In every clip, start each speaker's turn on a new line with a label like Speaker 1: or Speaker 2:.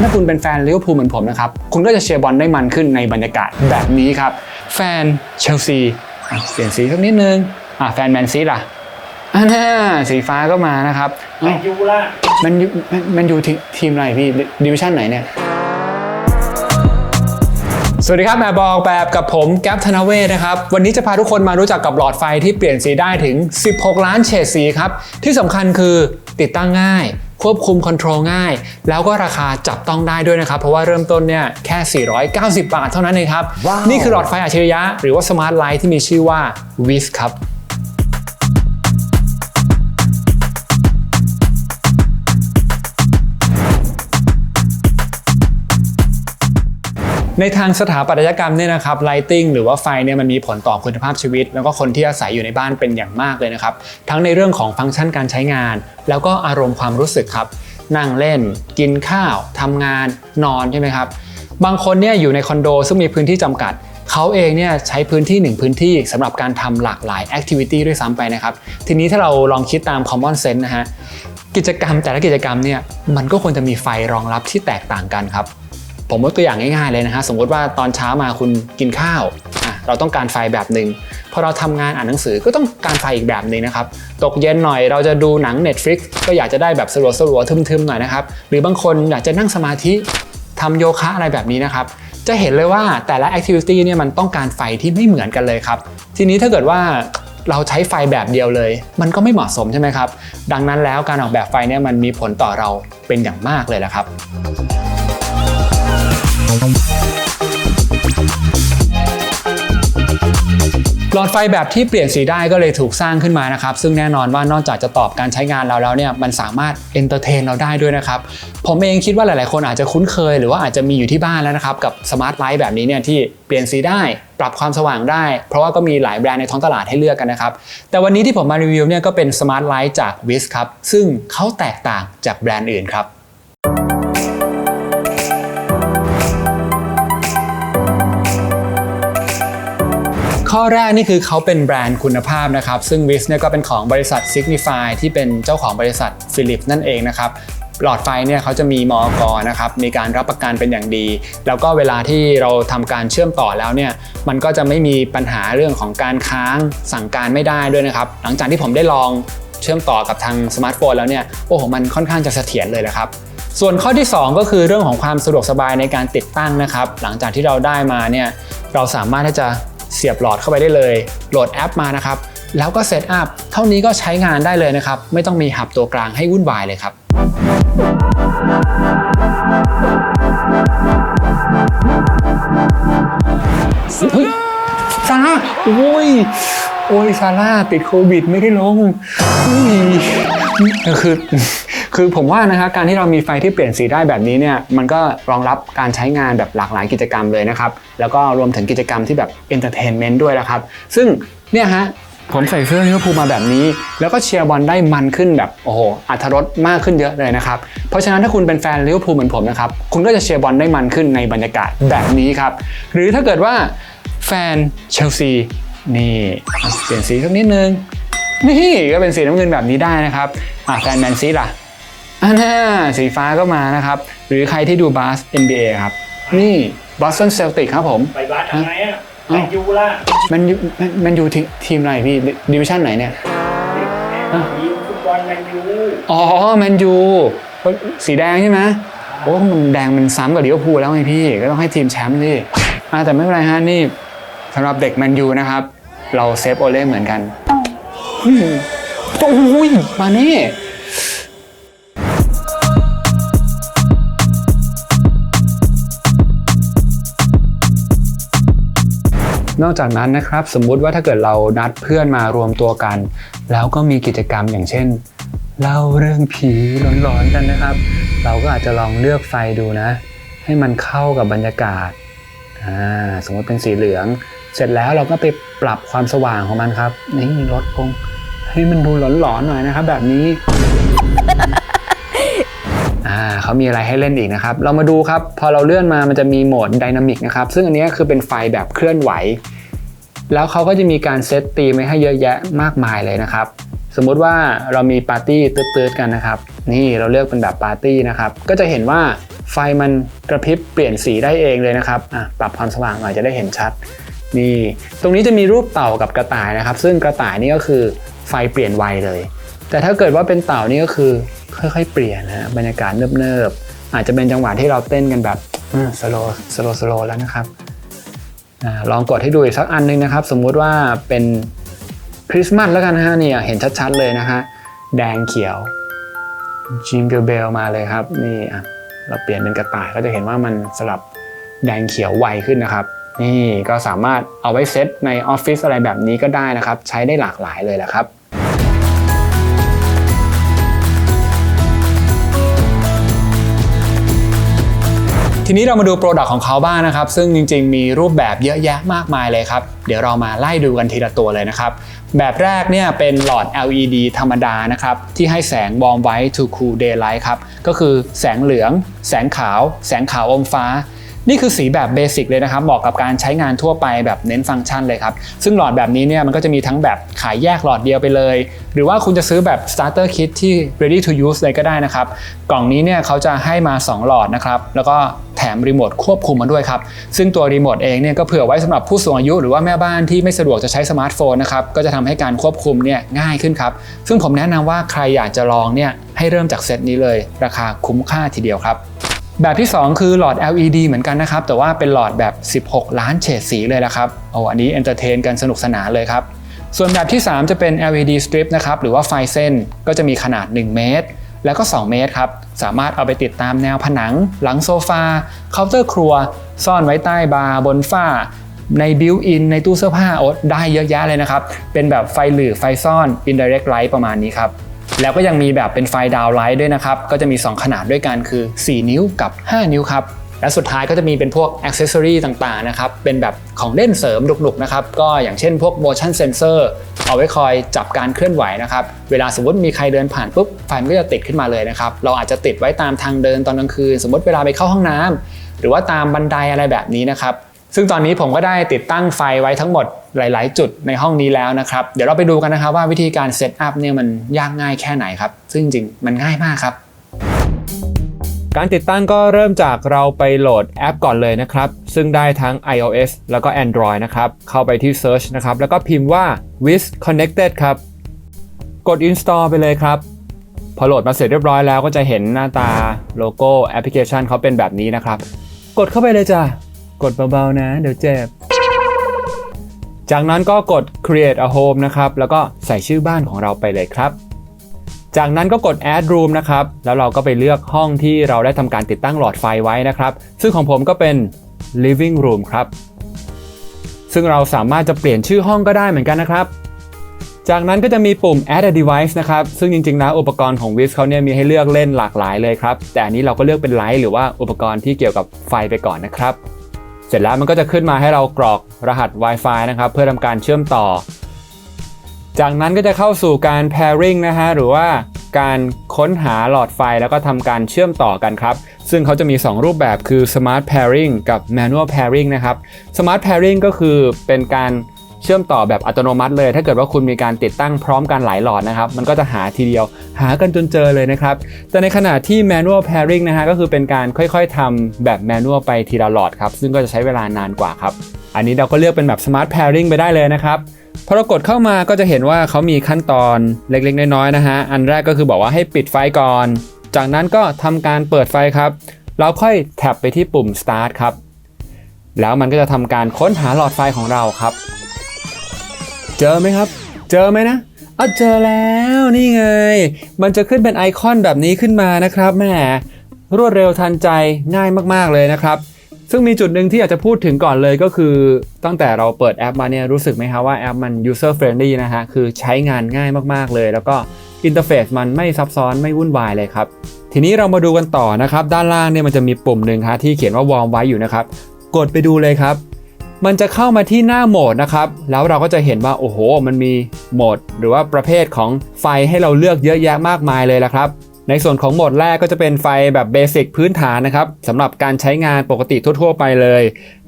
Speaker 1: ถ้าคุณเป็นแฟนลิเวอร์พูลเหมือนผมนะครับ คุณก็จะเชียร์บอลได้มันขึ้นในบรรยากาศแบบนี้ครับ แฟนเชลซีอะเปลี่ยนสีสักนิดนึงอะแฟนแมนซีล่ะอ่าน่าสีฟ้าก็มานะครับ
Speaker 2: แมนยูล่ะ
Speaker 1: มันยูมันมันอยู่ทีทีมอะไรพี่ดิวิชั่นไหนเนี่ย สวัสดีครับแอบบอกแบบกับผมแก๊ปธนเวศนะครับ วันนี้จะพาทุกคนมารู้จักกับหลอดไฟที่เปลี่ยนสีได้ถึง 16 ล้านเฉดสีครับ ที่สำคัญคือติดตั้งง่าย ควบคุมคอนโทรลง่าย แล้วก็ราคาจับต้องได้ด้วยนะครับ เพราะว่าเริ่มต้นเนี่ยแค่ 490 บาทเท่านั้นเองครับ
Speaker 3: ว้าว
Speaker 1: นี่คือหลอดไฟอัจฉริยะ หรือว่าสมาร์ทไลท์ที่มีชื่อว่า w i s ครับ ในทางสถาปัตยกรรมเนี่ยนะครับ lighting หรือว่าไฟเนี่ยมันมีผลต่อคุณภาพชีวิต แล้วก็คนที่อาศัยอยู่ในบ้านเป็นอย่างมากเลยนะครับ ทั้งในเรื่องของฟังก์ชันการใช้งาน แล้วก็อารมณ์ความรู้สึกครับ นั่งเล่น กินข้าวทำงาน นอนใช่ไหมครับ บางคนเนี่ยอยู่ในคอนโดซึ่งมีพื้นที่จำกัดเขาเองเนี่ยใช้พื้นที่หนึ่งพื้นที่สำหรับการทำหลากหลายแอคทิวิตี้ด้วยซ้ำไปนะครับ ทีนี้ถ้าเราลองคิดตาม common sense นะฮะกิจกรรมแต่ละกิจกรรมเนี่ยมันก็ควรจะมีไฟรองรับที่แตกต่างกันครับ ผมยกตัวอย่างง่ายๆเลยนะฮะสมมติว่าตอนเช้ามาคุณกินข้าวอะเราต้องการไฟแบบหนึ่งพอเราทำงานอ่านหนังสือก็ต้องการไฟอีกแบบหนึ่งนะครับตกเย็นหน่อยเราจะดูหนัง Netflix ก็อยากจะได้แบบสลัวสลัวๆทึมๆหน่อยนะครับหรือบางคนอยากจะนั่งสมาธิทำโยคะอะไรแบบนี้นะครับจะเห็นเลยว่าแต่ละ activity เนี่ยมันต้องการไฟที่ไม่เหมือนกันเลยครับทีนี้ถ้าเกิดว่าเราใช้ไฟแบบเดียวเลย มันก็ไม่เหมาะสมใช่ไหมครับ ดังนั้นแล้วการออกแบบไฟเนี่ยมันมีผลต่อเราเป็นอย่างมากเลยแหละครับ หลอดไฟแบบที่เปลี่ยนสีได้ก็เลยถูกสร้างขึ้นมานะครับ ซึ่งแน่นอนว่านอกจากจะตอบการใช้งานเราแล้วเนี่ยมันสามารถเอนเตอร์เทนเราได้ด้วยนะครับ ผมเองคิดว่าหลาย ๆ คนอาจจะคุ้นเคย หรือว่าอาจจะมีอยู่ที่บ้านแล้วนะครับ กับสมาร์ทไลท์แบบนี้เนี่ยที่เปลี่ยนสีได้ปรับความสว่างได้ เพราะว่าก็มีหลายแบรนด์ในท้องตลาดให้เลือกกันนะครับ แต่วันนี้ที่ผมมารีวิวเนี่ยก็เป็นสมาร์ทไลท์จาก w i s ครับซึ่งเขาแตกต่างจากแบรนด์อื่นครับ ข้อแรกนี่คือเขาเป็นแบรนด์คุณภาพนะครับ ซึ่ง w i s เนี่ยก็เป็นของบริษัท Signify ที่เป็นเจ้าของบริษัท Philips นั่นเองนะครับหลอดไฟเนี่ยเขาจะมีมอกนะครับมีการรับประกันเป็นอย่างดี แล้วก็เวลาที่เราทำการเชื่อมต่อแล้วเนี่ยมันก็จะไม่มีปัญหาเรื่องของการค้างสั่งการไม่ได้ด้วยนะครับ หลังจากที่ผมได้ลองเชื่อมต่อกับทางสมาร์ทโฟนแล้วเนี่ยโอ้โหมันค่อนข้างจะเสถียรเลยแหละครับส่วนข้อที่ 2 ก็คือเรื่องของความสะดวกสบายในการติดตั้งนะครับ หลังจากที่เราได้มาเนี่ยเราสามารถที่จะ เสียบหลอดเข้าไปได้เลย โหลดแอปมานะครับ แล้วก็เซตอัพเท่านี้ก็ใช้งานได้เลยนะครับ ไม่ต้องมีหับตัวกลางให้วุ่นวายเลยครับ เฮ้ยซาร่าโอ้ย โอ้ยซาร่าติดโควิดไม่ได้ลงอุ้ยคือ คือผมว่านะครับการที่เรามีไฟที่เปลี่ยนสีได้แบบนี้เนี่ยมันก็รองรับการใช้งานแบบหลากหลายกิจกรรมเลยนะครับ แล้วก็รวมถึงกิจกรรมที่แบบเอนเตอร์เทนเมนต์ด้วยนะครับ ซึ่งเนี่ยฮะผมใส่เสื้อลิเวอร์พูลมาแบบนี้ แล้วก็เชียร์บอลได้มันขึ้นแบบโอ้โหอัธรสมากขึ้นเยอะเลยนะครับเพราะฉะนั้นถ้าคุณเป็นแฟนลิเวอร์พูลเหมือนผมนะครับคุณก็จะเชียร์บอลได้มันขึ้นในบรรยากาศแบบนี้ครับหรือถ้าเกิดว่าแฟนเชลซีนี่เปลี่ยนสีสักนิดนึงนี่ก็เป็นสีน้ำเงินแบบนี้ได้นะครับอะแฟนแมนซีล่ะ อ่าน่าสีฟ้าก็มานะครับ หรือใครที่ดูบาส NBA ครับ นี่บอสตันเซลติกครับผม
Speaker 2: ไปบ้านทำไมอะแม
Speaker 1: เอ้า
Speaker 2: นยูล่ะ
Speaker 1: มันยูมันมันอยู่ทีทีมอะไรพี่ดิวิชั่นไหนเนี่ย
Speaker 2: ทีมฟุตบอลแมนยู
Speaker 1: อ๋อแมนยูสีแดงใช่ไหมโอ้มันแดงมันซ้ำกับลิเวอร์พูลแล้วไงพี่ ก็ต้องให้ทีมแชมป์สิอ่าแต่ไม่เป็นไรฮะนี่สำหรับเด็กแมนยูนะครับ เราเซฟโอเล่เหมือนกันอืมโอ้ยมานี่ นอกจากนั้นนะครับสมมุติว่าถ้าเกิดเรานัดเพื่อนมารวมตัวกัน แล้วก็มีกิจกรรมอย่างเช่นเล่าเรื่องผีหลอนๆกันนะครับ เราก็อาจจะลองเลือกไฟดูนะ ให้มันเข้ากับบรรยากาศอ่าสมมติเป็นสีเหลือง เสร็จแล้วเราก็ไปปรับความสว่างของมันครับนี่ลดลงให้มันดูหลอนๆหน่อยนะครับ แบบนี้ อ่าเขามีอะไรให้เล่นอีกนะครับ เรามาดูครับ พอเราเลื่อนมามันจะมีโหมดไดนามิกนะครับ ซึ่งอันนี้คือเป็นไฟแบบเคลื่อนไหว แล้วเขาก็จะมีการเซตตีมไว้ให้เยอะแยะมากมายเลยนะครับ สมมุติว่าเรามีปาร์ตี้ตืดๆกันนะครับ นี่เราเลือกเป็นแบบปาร์ตี้นะครับ ก็จะเห็นว่าไฟมันกระพริบเปลี่ยนสีได้เองเลยนะครับอะปรับความสว่างหน่อยจะได้เห็นชัด นี่ ตรงนี้จะมีรูปเต่ากับกระต่ายนะครับ ซึ่งกระต่ายนี่ก็คือไฟเปลี่ยนไวเลย แต่ถ้าเกิดว่าเป็นเต่านี่ก็คือค่อยๆ เปลี่ยนนะฮะบรรยากาศเนิบๆอาจจะเป็นจังหวะที่เราเต้นกันแบบสโลสโลสโลแล้วนะครับอลองกดให้ดูอีกสักอันหนึงนะครับ สมมุติว่าเป็นคริสต์มาสแล้วกันฮะเนี่ยเห็นชัดๆเลยนะฮะแดงเขียวจิงเกิลเบลมาเลยครับนี่อะเราเปลี่ยนเป็นกระต่ายก็จะเห็นว่ามันสลับแดงเขียวไวขึ้นนะครับ นี่ก็สามารถเอาไว้เซตในออฟฟิศอะไรแบบนี้ก็ได้นะครับ ใช้ได้หลากหลายเลยแหละครับ ทีนี้เรามาดูโปรดักต์ของเขาบ้างนะครับ ซึ่งจริง ๆ มีรูปแบบเยอะแยะมากมายเลยครับ เดี๋ยวเรามาไล่ดูกันทีละตัวเลยนะครับ แบบแรกเนี่ยเป็นหลอด LED ธรรมดานะครับ ที่ให้แสง warm white to cool daylight ครับ ก็คือแสงเหลือง แสงขาว แสงขาวอมฟ้านี่คือสีแบบเบสิกเลยนะครับเหมาะกับการใช้งานทั่วไปแบบเน้นฟังก์ชันเลยครับ ซึ่งหลอดแบบนี้เนี่ยมันก็จะมีทั้งแบบขายแยกหลอดเดียวไปเลย หรือว่าคุณจะซื้อแบบ starter kit ที่ ready to use เลยก็ได้นะครับ กล่องนี้เนี่ยเขาจะให้มา 2 หลอดนะครับ แล้วก็ มรีโมทควบคุมมาด้วยครับซึ่งตัวรีโมทเองเนี่ยก็เผื่อไว้สำหรับผู้สูงอายุหรือว่าแม่บ้านที่ไม่สะดวกจะใช้สมาร์ทโฟนนะครับก็จะทำให้การควบคุมเนี่ยง่ายขึ้นครับซึ่งผมแนะนำว่าใครอยากจะลองเนี่ยให้เริ่มจากเซตนี้เลย ราคาคุ้มค่าทีเดียวครับแบบที่ 2 คือหลอด LED เหมือนกันนะครับ แต่ว่าเป็นหลอดแบบ 16 ล้านเฉดสีเลยละครับโอ้อันนี้เอนเตอร์เทนกันสนุกสนานเลยครับ ส่วนแบบที่ 3 จะเป็น LED strip นะครับ หรือว่าไฟเส้นก็จะมีขนาด 1 เมตร แล้วก็ 2 เมตรครับ สามารถเอาไปติดตามแนวผนัง หลังโซฟาเคาน์เตอร์ครัว ซ่อนไว้ใต้บาร์บนฝ้า ในบิวอินในตู้เสื้อผ้าโอ๊ตได้เยอะแยะเลยนะครับ เป็นแบบไฟหรือไฟซ่อน indirect light ประมาณนี้ครับ แล้วก็ยังมีแบบเป็นไฟดาวไลท์ด้วยนะครับ ก็จะมี 2 ขนาดด้วยกันคือ 4 นิ้วกับ 5 นิ้วครับ และสุดท้ายก็จะมีเป็นพวกอ c เซ s ซอรีต่างๆนะครับ เป็นแบบของเล่นเสริมดุกๆนะครับ ก็อย่างเช่นพวก motion sensor เอาไว้คอยจับการเคลื่อนไหวนะครับ เวลาสมมติมีใครเดินผ่านปุ๊บไฟมันก็จะติดขึ้นมาเลยนะครับ เราอาจจะติดไว้ตามทางเดินตอนกลางคืน สมมติเวลาไปเข้าห้องน้ำหรือว่าตามบันไดอะไรแบบนี้นะครับ ซึ่งตอนนี้ผมก็ได้ติดตั้งไฟไว้ทั้งหมดหลาย ๆ จุดในห้องนี้แล้วนะครับ เดี๋ยวเราไปดูกันนะครับว่าวิธีการเซตอัพเนี่ยมันยากง่ายแค่ไหนครับ ซึ่งจริงมันง่ายมากครับ การติดตั้งก็เริ่มจากเราไปโหลดแอปก่อนเลยนะครับ ซึ่งได้ทั้ง iOS แล้วก็ Android นะครับ เข้าไปที่ Search นะครับ แล้วก็พิมพ์ว่า Wiz Connected ครับ กด install ไปเลยครับ พอโหลดมาเสร็จเรียบร้อยแล้วก็จะเห็นหน้าตาโลโก้แอปพลิเคชันเขาเป็นแบบนี้นะครับ กดเข้าไปเลยจ้ะ กดเบาๆนะ เดี๋ยวเจ็บ จากนั้นก็กด create a home นะครับ แล้วก็ใส่ชื่อบ้านของเราไปเลยครับ จากนั้นก็กด add room นะครับ แล้วเราก็ไปเลือกห้องที่เราได้ทำการติดตั้งหลอดไฟไว้นะครับ ซึ่งของผมก็เป็น living room ครับ ซึ่งเราสามารถจะเปลี่ยนชื่อห้องก็ได้เหมือนกันนะครับ จากนั้นก็จะมีปุ่ม add a device นะครับ ซึ่งจริงๆแล้วอุปกรณ์ของ Wiz เขาเนี่ยมีให้เลือกเล่นหลากหลายเลยครับ แต่อันนี้เราก็เลือกเป็นไลท์หรือว่าอุปกรณ์ที่เกี่ยวกับไฟไปก่อนนะครับ เสร็จแล้วมันก็จะขึ้นมาให้เรากรอกรหัส Wi-Fi นะครับ เพื่อทำการเชื่อมต่อ จากนั้นก็จะเข้าสู่การ pairing นะฮะหรือว่าการค้นหาหลอดไฟแล้วก็ทำการเชื่อมต่อกันครับ ซึ่งเขาจะมี 2 รูปแบบคือ smart pairing กับ manual pairing นะครับ smart pairing ก็คือเป็นการเชื่อมต่อแบบอัตโนมัติเลย ถ้าเกิดว่าคุณมีการติดตั้งพร้อมกันหลายหลอดนะครับ มันก็จะหาทีเดียวหากันจนเจอเลยนะครับ แต่ในขณะที่ manual pairing นะฮะก็คือเป็นการค่อยๆทำแบบ manual ไปทีละหลอดครับ ซึ่งก็จะใช้เวลานานกว่าครับ อันนี้เราก็เลือกเป็นแบบ smart pairing ไปได้เลยนะครับ พอเรากดเข้ามาก็จะเห็นว่าเขามีขั้นตอนเล็กๆ น้อยๆนะฮะ อันแรกก็คือบอกว่าให้ปิดไฟก่อน จากนั้นก็ทำการเปิดไฟครับ เราค่อยแท็บไปที่ปุ่ม start ครับ แล้วมันก็จะทำการค้นหาหลอดไฟของเราครับ เจอไหมครับ เจอไหมนะอะเจอแล้วนี่ไง มันจะขึ้นเป็นไอคอนแบบนี้ขึ้นมานะครับแหมรวดเร็วทันใจง่ายมากๆเลยนะครับ ซึ่งมีจุดหนึ่งที่อยากจะพูดถึงก่อนเลยก็คือตั้งแต่เราเปิดแอปมาเนี่ยรู้สึกไหมครับว่าแอปมัน user friendly นะฮะคือใช้งานง่ายมากๆเลย แล้วก็อินเทอร์เฟซมันไม่ซับซ้อนไม่วุ่นวายเลยครับ ทีนี้เรามาดูกันต่อนะครับ ด้านล่างเนี่ยมันจะมีปุ่มหนึ่งฮะที่เขียนว่าวอร์มไว้อยู่นะครับ กดไปดูเลยครับ มันจะเข้ามาที่หน้าโหมดนะครับ แล้วเราก็จะเห็นว่าโอ้โห มันมีโหมด หรือว่าประเภทของไฟให้เราเลือกเยอะแยะมากมายเลยละครับ ในส่วนของโหมดแรกก็จะเป็นไฟแบบเบสิกพื้นฐานนะครับสำหรับการใช้งานปกติทั่ว ๆ ไปเลย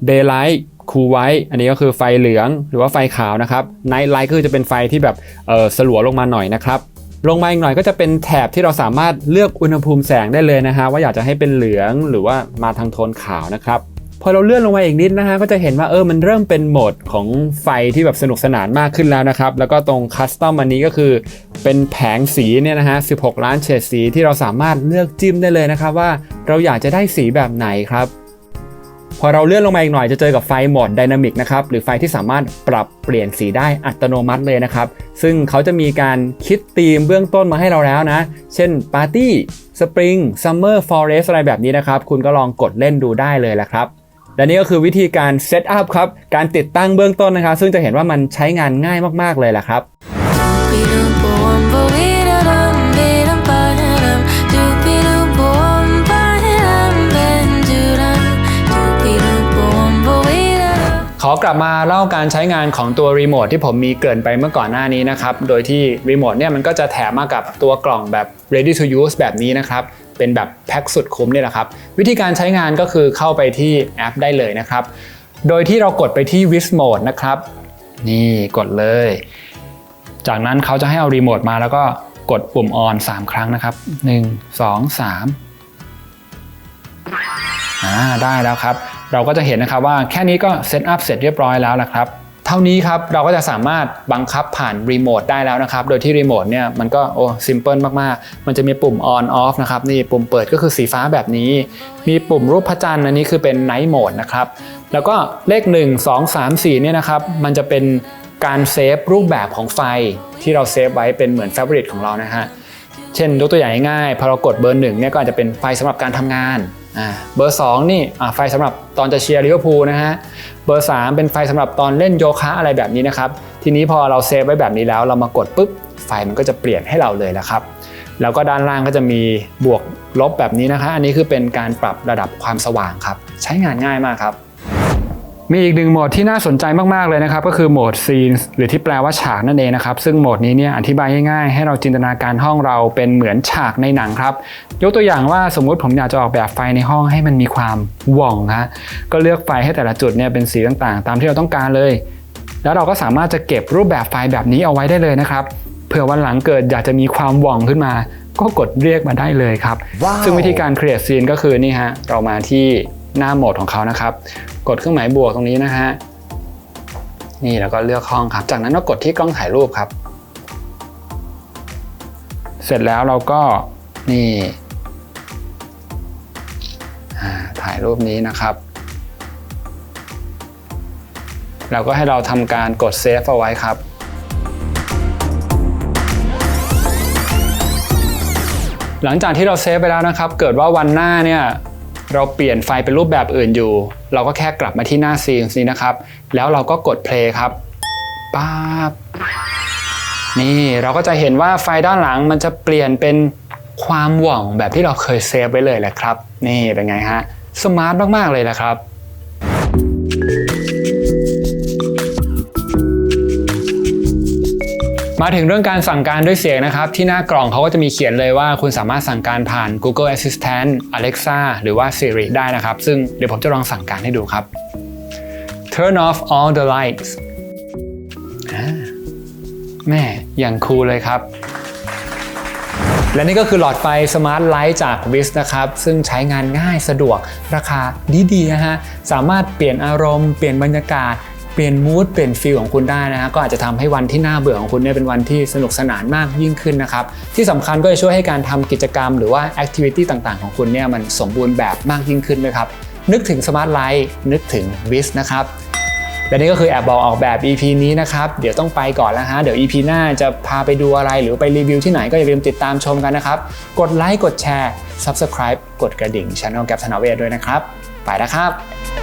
Speaker 1: Daylight คูลไว้ อันนี้ก็คือไฟเหลืองหรือว่าไฟขาวนะครับไนท์ไลท์ก็คือจะเป็นไฟที่แบบเออสลัวลงมาหน่อยนะครับ ลงมาอีกหน่อยก็จะเป็นแถบที่เราสามารถเลือกอุณหภูมิแสงได้เลยนะฮะว่าอยากจะให้เป็นเหลืองหรือว่ามาทางโทนขาวนะครับ พอเราเลื่อนลงมาอีกนิดนะฮะก็จะเห็นว่าเออมันเริ่มเป็นโหมดของไฟที่แบบสนุกสนานมากขึ้นแล้วนะครับ แล้วก็ตรงคัสตอมอันนี้ก็คือเป็นแผงสีเนี่ยนะฮะ 16 ล้านเฉดสีที่เราสามารถเลือกจิ้มได้เลยนะครับว่าเราอยากจะได้สีแบบไหนครับ พอเราเลื่อนลงมาอีกหน่อยจะเจอกับไฟโหมดไดนามิกนะครับหรือไฟที่สามารถปรับเปลี่ยนสีได้อัตโนมัติเลยนะครับ ซึ่งเขาจะมีการคิดธีมเบื้องต้นมาให้เราแล้วนะ เช่นปาร์ตี้สปริงซัมเมอร์ฟอเรสอะไรแบบนี้นะครับคุณก็ลองกดเล่นดูได้เลยละครับ และนี่ก็คือวิธีการเซตอัพครับ การติดตั้งเบื้องต้นนะครับซึ่งจะเห็นว่ามันใช้งานง่ายมากๆเลยแหละครับขอกลับมาเล่าการใช้งานของตัวรีโมทที่ผมมีเกินไปเมื่อก่อนหน้านี้นะครับ โดยที่รีโมทเนี่ยมันก็จะแถมมากับตัวกล่องแบบ ready to use แบบนี้นะครับ เป็นแบบแพ็คสุดคุ้มเนี่ยแหละครับ วิธีการใช้งานก็คือเข้าไปที่แอปได้เลยนะครับ โดยที่เรากดไปที่ w i s Mode นะครับ นี่กดเลย จากนั้นเขาจะให้เอารีโมทมาแล้วก็กดปุ่ม on 3ครั้งนะครับ 1 2 3อ่าได้แล้วครับ เราก็จะเห็นนะครับว่าแค่นี้ก็เซตอัพเสร็จเรียบร้อยแล้วละครับ ท่านี้ครับเราก็จะสามารถบังคับผ่านรีโมทได้แล้วนะครับ โดยที่รีโมทเนี่ยมันก็โอ้ซิมเพิลมากๆ มันจะมีปุ่ม on off นะครับนี่ปุ่มเปิดก็คือสีฟ้าแบบนี้ มีปุ่มรูปพระจันทร์อันนี้คือเป็น night mode นะครับ แล้วก็เลข 1 2 3 4เนี่ยนะครับมันจะเป็นการเซฟรูปแบบของไฟที่เราเซฟไว้เป็นเหมือน favorite ของเรานะฮะเช่นยกตัวอย่างง่ายๆพอเรากดเบอร์หนึ่งเนี่ยก็อาจจะเป็นไฟสำหรับการทำงาน เบอร์ 2 นี่ไฟสำหรับตอนจะเชียร์ลิเวอร์พูลนะฮะ เบอร์ 3 เป็นไฟสำหรับตอนเล่นโยคะอะไรแบบนี้นะครับ ทีนี้พอเราเซฟไว้แบบนี้แล้ว เรามากดปุ๊บ ไฟมันก็จะเปลี่ยนให้เราเลยแล้วครับ แล้วก็ด้านล่างก็จะมีบวกลบแบบนี้นะคะ อันนี้คือเป็นการปรับระดับความสว่างครับ ใช้งานง่ายมากครับ มีอีกหนึ่งโหมดที่น่าสนใจมากๆเลยนะครับก็คือโหมด scenes หรือที่แปลว่าฉากนั่นเองนะครับซึ่งโหมดนี้เนี่ยอธิบายง่ายๆ ให้เราจินตนาการห้องเราเป็นเหมือนฉากในหนังครับยกตัวอย่างว่าสมมุติผมอยากจะออกแบบไฟในห้องให้มันมีความหว่องฮะก็เลือกไฟให้แต่ละจุดเนี่ยเป็นสีต่างๆ ตามที่เราต้องการเลย แล้วเราก็สามารถจะเก็บรูปแบบไฟแบบนี้เอาไว้ได้เลยนะครับเผื่อวันหลังเกิดอยากจะมีความหว่องขึ้นมา ก็กดเรียกมาได้เลยครับ
Speaker 3: ว้าว
Speaker 1: ซึ่งวิธีการ create scene ก็คือนี่ฮะเรามาที่หน้าโหมดของเขานะครับ กดเครื่องหมายบวกตรงนี้นะฮะนี่แล้วก็เลือกห้องครับ จากนั้นก็กดที่กล้องถ่ายรูปครับ เสร็จแล้วเราก็นี่ถ่ายรูปนี้นะครับ แล้วก็ให้เราทำการกดเซฟเอาไว้ครับหลังจากที่เราเซฟไปแล้วนะครับ เกิดว่าวันหน้าเนี่ย เราเปลี่ยนไฟเป็นรูปแบบอื่นอยู่ เราก็แค่กลับมาที่หน้าซีนนี้นะครับ แล้วเราก็กดเพลย์ครับป๊าบนี่เราก็จะเห็นว่าไฟด้านหลังมันจะเปลี่ยนเป็นความหว่องแบบที่เราเคยเซฟไว้เลยแหละครับ นี่เป็นไงฮะสมาร์ทมากๆเลยนะครับ มาถึงเรื่องการสั่งการด้วยเสียงนะครับ ที่หน้ากล่องเขาก็จะมีเขียนเลยว่าคุณสามารถสั่งการผ่าน Google Assistant Alexa หรือว่า Siri ได้นะครับ ซึ่งเดี๋ยวผมจะลองสั่งการให้ดูครับ Turn off all the lights แม่อย่างคูลเลยครับ และนี่ก็คือหลอดไฟ Smart Light จาก w i s นะครับ ซึ่งใช้งานง่ายสะดวกราคาดีๆนะฮะ สามารถเปลี่ยนอารมณ์ เปลี่ยนบรรยากาศ เปลี่ยนมูดเปลี่ยนฟีลของคุณได้นะฮะก็อาจจะทำให้วันที่น่าเบื่อของคุณเนี่ยเป็นวันที่สนุกสนานมากยิ่งขึ้นนะครับ ที่สำคัญก็จะช่วยให้การทำกิจกรรม หรือว่าแอคทิวิตี้ต่างๆ ของคุณเนี่ยมันสมบูรณ์แบบมากยิ่งขึ้นด้วยครับ นึกถึง Smart Light นึกถึง w i s นะครับและนี่ก็คือแอบบอกออกแบบ EP นี้นะครับ เดี๋ยวต้องไปก่อนแล้วฮะ เดี๋ยว EP หน้าจะพาไปดูอะไรหรือไปรีวิวที่ไหนก็อย่าลืมติดตามชมกันนะครับ กดไลค์กดแชร์ Subscribe กดกระดิ่ง Channel แก p ธนเวทด้วยนะครับ ไปแล้วครับ